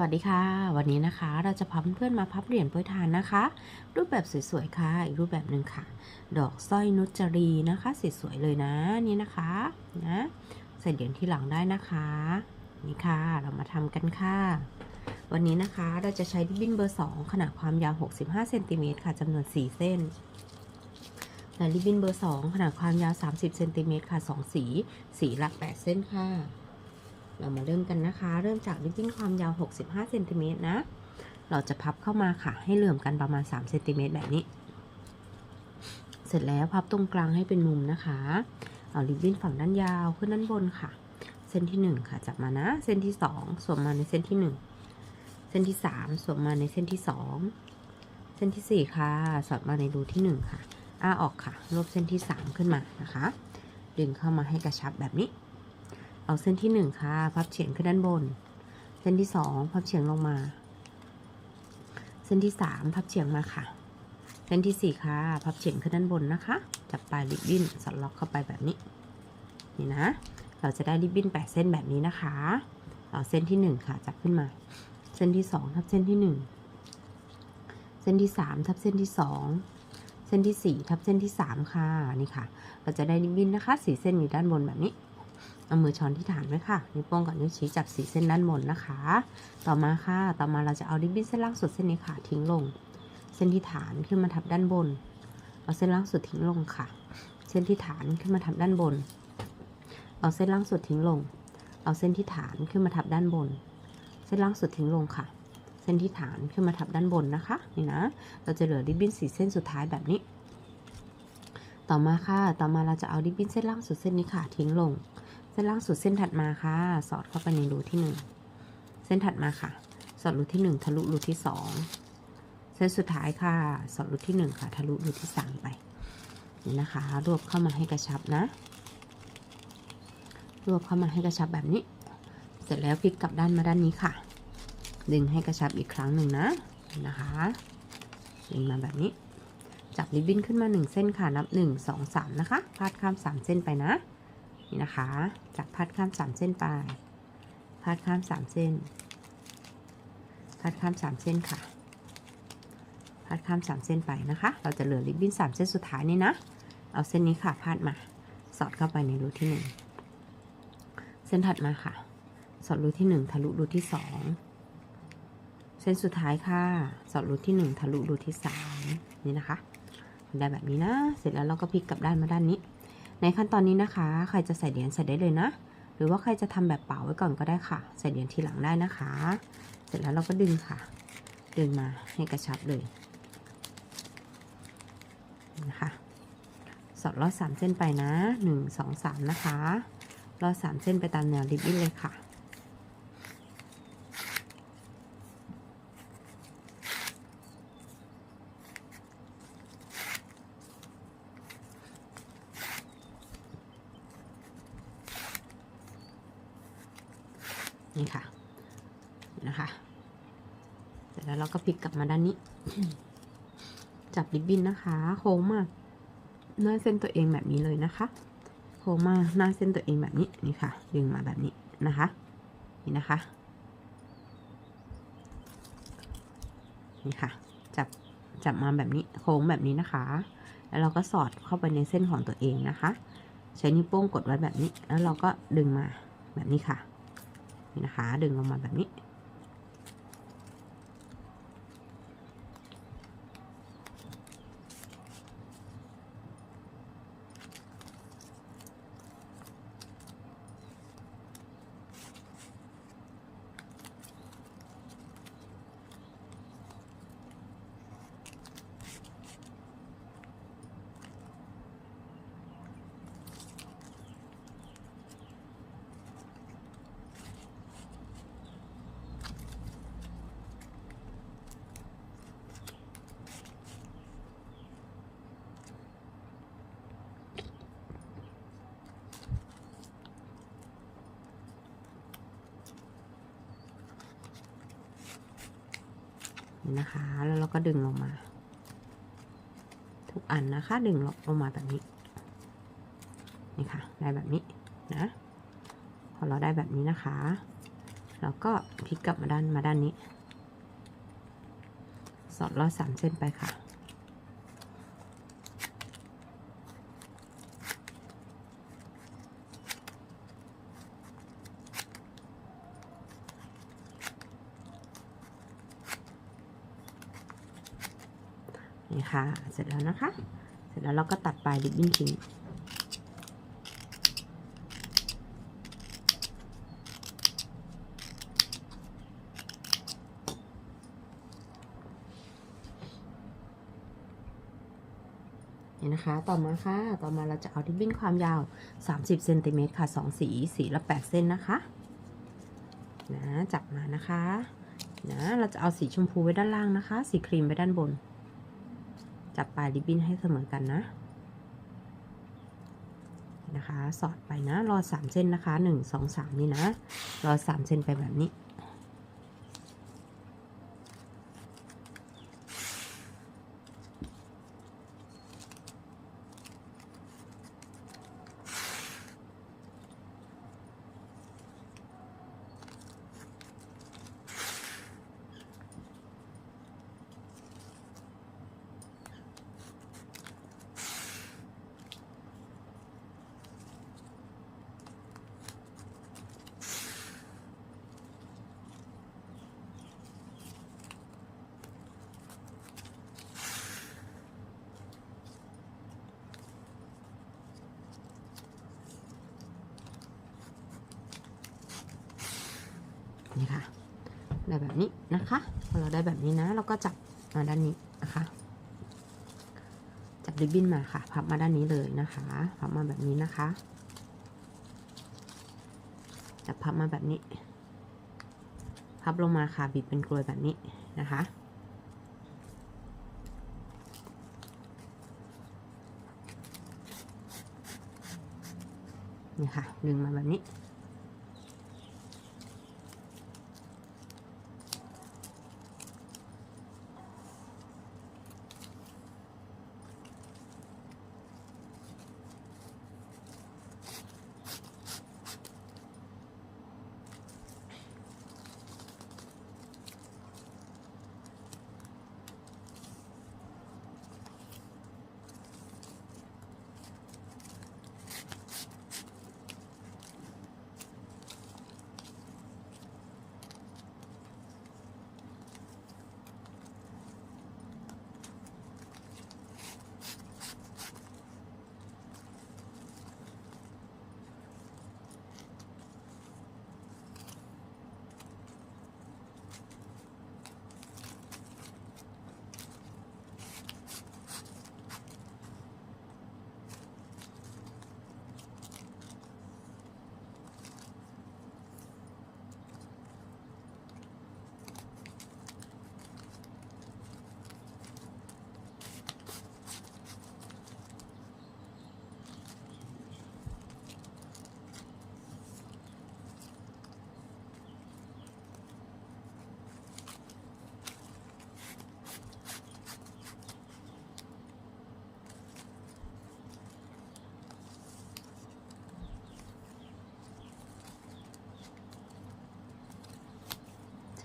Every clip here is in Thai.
วัสดีค่ะ วันนี้นะคะเราจะพาเพื่อนมาพับเหรียญโปรยทานนะคะ รูปแบบสวยๆค่ะอีกรูปแบบหนึ่งค่ะ ดอกสร้อยนุจรีนะคะสวยๆเลยนะนี่นะคะนะใส่เหรียญที่หลังได้นะคะนี่ค่ะเรามาทำกันค่ะ วันนี้นะคะเราจะใช้ริบบิ้นเบอร์ 2 ขนาดความยาว 65เซนติเมตรค่ะจำนวน 4 เส้นและริบบิ้นเบอร์ 2 ขนาดความยาว 30เซนติเมตรค่ะ 2 สี สีละ 8 เส้นค่ะ เรามาเริ่มกันนะคะ เริ่มจากริบบิ้นความยาว 65เซนติเมตรนะ เราจะพับเข้ามาค่ะ ให้เหลื่อมกันประมาณ3เซนติเมตรแบบนี้ เสร็จแล้วพับตรงกลางให้เป็นมุมนะคะ เอาริบบิ้นฝั่งด้านยาวขึ้นด้านบนค่ะ เส้นที่ 1 ค่ะจับมานะ เส้นที่ 2 สวมมาในเส้นที่ 1 เส้นที่ 3 สวมมาในเส้นที่ 2 เส้นที่ 4 ค่ะ สอดมาในรูที่ 1 ค่ะอ้าออกค่ะ ลบเส้นที่ 3 ขึ้นมานะคะ ดึงเข้ามาให้กระชับแบบนี้ เอาเส้นที่1ค่ะ พับเฉียงขึ้นด้านบน เส้นที่2พับเฉียงลงมา เส้นที่3พับเฉียงมาค่ะ เส้นที่4ค่ะ พับเฉียงขึ้นด้านบนนะคะ จับปลายริบบิ้นสอดล็อกเข้าไปแบบนี้ นี่นะ เราจะได้ริบบิ้น8เส้นแบบนี้นะคะ เอาเส้นที่1ค่ะ จับขึ้นมา เส้นที่2ทับเส้นที่1เส้นที่3ทับเส้นที่2เส้นที่4ทับเส้นที่3ค่ะ นี่ค่ะ เราจะได้ริบบิ้นนะคะสีเส้นอยู่ด้านบนแบบนี้ เอามือช้อนที่ฐานไว้ค่ะนิ้วโป้งกับนิ้วชี้จับสีเส้นด้านบนนะคะ ต่อมาค่ะ ต่อมาเราจะเอาริบบิ้นเส้นล่างสุดเส้นนี้ค่ะ ทิ้งลง เส้นที่ฐานขึ้นมาทับด้านบน เอาเส้นล่างสุดทิ้งลงค่ะ เส้นที่ฐานขึ้นมาทับด้านบน เอาเส้นล่างสุดทิ้งลง เอาเส้นที่ฐานขึ้นมาทับด้านบน เส้นล่างสุดทิ้งลงค่ะ เส้นที่ฐานขึ้นมาทับด้านบนนะคะ นี่นะ เราจะเหลือริบบิ้นสีเส้นสุดท้ายแบบนี้ ต่อมาค่ะ ต่อมาเราจะเอาริบบิ้นเส้นล่างสุดเส้นนี้ค่ะ ทิ้งลง ส้นล่างสุดเส้นถัดมาค่ะ สอดเข้าไปในรูที่หนึ่งเส้นถัดมาค่ะ สอดรูที่หนึ่งทะลุรูที่สองเส้นสุดท้ายค่ะ สอดรูที่หนึ่งค่ะ ทะลุรูที่สามไปนี่นะคะ รวบเข้ามาให้กระชับนะ รวบเข้ามาให้กระชับแบบนี้ เสร็จแล้วพลิกกลับด้านมาด้านนี้ค่ะ ดึงให้กระชับอีกครั้งหนึ่งนะนะคะดึงมาแบบนี้จับริบบิ้นขึ้นมาหนึ่งเส้นค่ะ นับหนึ่งสองสามนะคะ พาดข้ามสามเส้นไปนะ นี่นะคะ จับพาดข้ามสามเส้นไปพาดข้ามสามเส้นพาดข้ามสามเส้นค่ะพาดข้ามสามเส้นไปนะคะ เราจะเหลือริบบิ้นสามเส้นสุดท้ายนี่นะ เอาเส้นนี้ค่ะพาดมา สอดเข้าไปในรูที่หนึ่ง เส้นถัดมาค่ะ สอดรูที่หนึ่งทะลุรูที่สองเส้นสุดท้ายค่ะ สอดรูที่หนึ่งทะลุรูที่สามนี่นะคะ ได้แบบนี้นะ เสร็จแล้วเราก็พลิกกลับด้านมาด้านนี้ ในขั้นตอนนี้นะคะ ใครจะใส่เหรียญใส่ได้เลยนะ หรือว่าใครจะทำแบบเป่าไว้ก่อนก็ได้ค่ะ ใส่เหรียญทีหลังได้นะคะ เสร็จแล้วเราก็ดึงค่ะ ดึงมาให้กระชับเลยนะคะสอดลอดสามเส้นไปนะหนึ่งสองสามนะคะลอดสามเส้นไปตามแนวริบบิ้นเลยค่ะ นี่ค่ะนะคะเสร็จแล้วเราก็พลิกกลับมาด้านนี้ จับริบบิ้นนะคะโค้งมากหน้าเส้นตัวเองแบบนี้เลยนะคะโค้งมาหน้าเส้นตัวเองแบบนี้นี่ค่ะ ดึงมาแบบนี้นะคะ นี่นะคะ นี่ค่ะ จับจับมาแบบนี้โค้งแบบนี้นะคะ แล้วเราก็สอดเข้าไปในเส้นของตัวเองนะคะ ใช้นิ้วโป้งกดไว้แบบนี้ แล้วเราก็ดึงมาแบบนี้ค่ะ นะคะ ดึงลงมาแบบนี้ นะคะ แล้วเราก็ดึงลงมา ทุกอันนะคะ ดึงลงลงมาแบบนี้ นี่ค่ะ ได้แบบนี้นะ พอเราได้แบบนี้นะคะ เราก็พลิกกลับมาด้านมาด้านนี้ สอดลอดสามเส้นไปค่ะ นี่ค่ะ เสร็จแล้วนะคะ เสร็จแล้วเราก็ตัดปลายริบบิ้นทิ้งนี่นะคะ ต่อมาค่ะ ต่อมาเราจะเอาริบบิ้นความยาว 30เซนติเมตรค่ะ 2 สี สีละ 8 เส้นนะคะ นะ จับมานะคะ นะ เราจะเอาสีชมพูไว้ด้านล่างนะคะ สีครีมไว้ด้านบน จับปลายริบบิ้นให้เสมอกันนะนะคะ สอดไปนะ รอ 3 เส้นนะคะ 1 2 3 นี่นะ รอ 3 เส้นไปแบบนี้ ค่ะได้แบบนี้นะคะพอเราได้แบบนี้นะ เราก็จับมาด้านนี้นะคะ จับริบบิ้นมาค่ะ พับมาด้านนี้เลยนะคะพับมาแบบนี้นะคะ จับพับมาแบบนี้ พับลงมาค่ะบีบเป็นกลวยแบบนี้นะคะนี่ค่ะดึงมาแบบนี้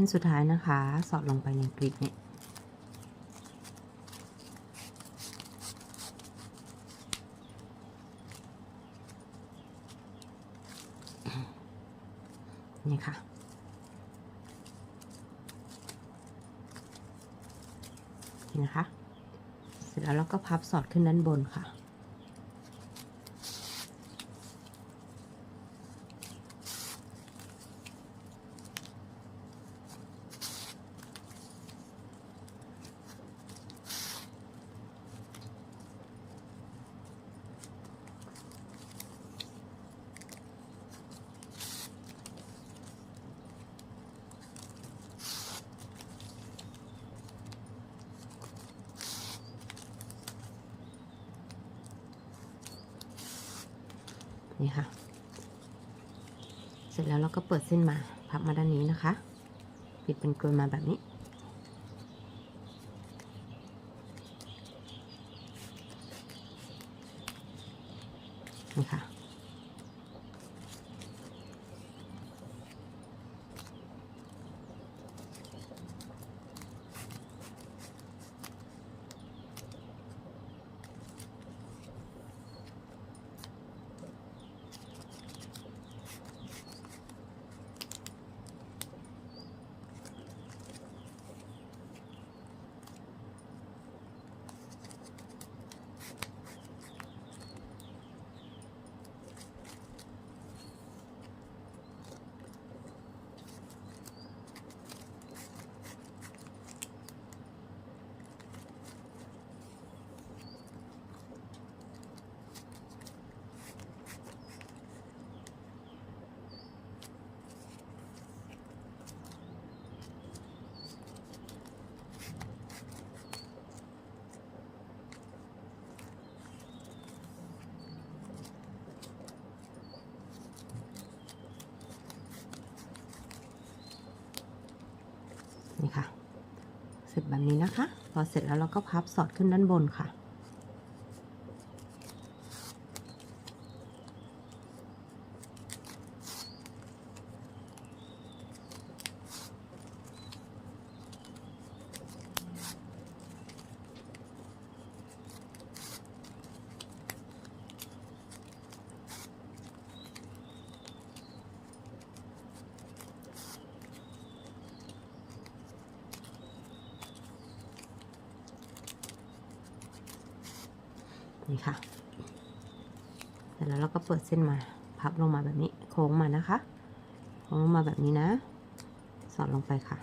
ส้นสุดท้ายนะคะ สอดลงไปในกริปเนี่ยนี่ค่ะ นะคะ เสร็จแล้วเราก็พับสอดขึ้นด้านบนค่ะ นี่ค่ะ เสร็จแล้วเราก็เปิดเส้นมา พับมาด้านนี้นะคะ ปิดเป็นกลวยมาแบบนี้ นี่ค่ะ นี่ค่ะ เสร็จแบบนี้นะคะ พอเสร็จแล้วเราก็พับสอดขึ้นด้านบนค่ะ นี่ค่ะเสร็จแล้วเราก็เปิดเส้นมา พับลงมาแบบนี้โค้งมานะคะโค้งลงมาแบบนี้นะ สอดลงไปค่ะ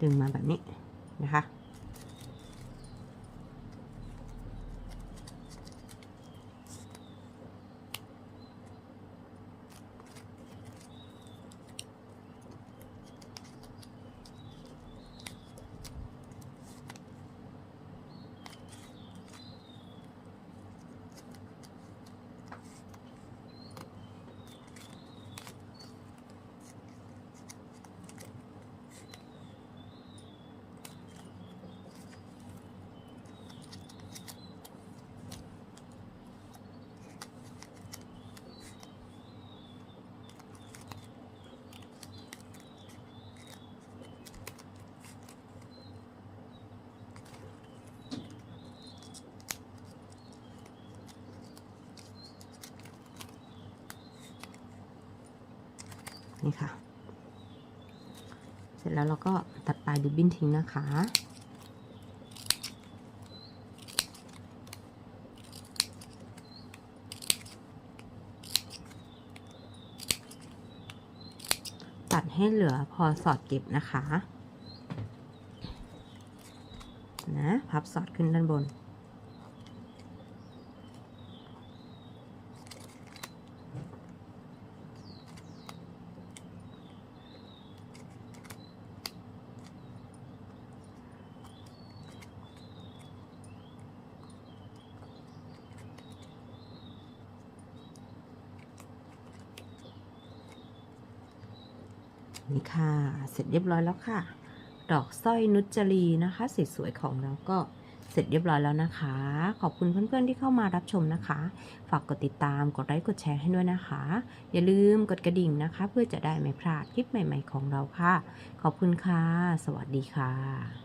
ดึงมาแบบนี้นะคะ นี่ค่ะ เสร็จแล้วเราก็ตัดปลายริบบิ้นทิ้งนะคะตัดให้เหลือพอสอดเก็บนะคะ นะ พับสอดขึ้นด้านบน นี่ค่ะ เสร็จเรียบร้อยแล้วค่ะ ดอกสร้อยนุจรีนะคะสวยๆของเราก็เสร็จเรียบร้อยแล้วนะคะ ขอบคุณเพื่อนๆที่เข้ามารับชมนะคะ ฝากกดติดตาม กดไลค์ กดแชร์ให้ด้วยนะคะ อย่าลืมกดกระดิ่งนะคะ เพื่อจะได้ไม่พลาดคลิปใหม่ ๆ ของเราค่ะ ขอบคุณค่ะ สวัสดีค่ะ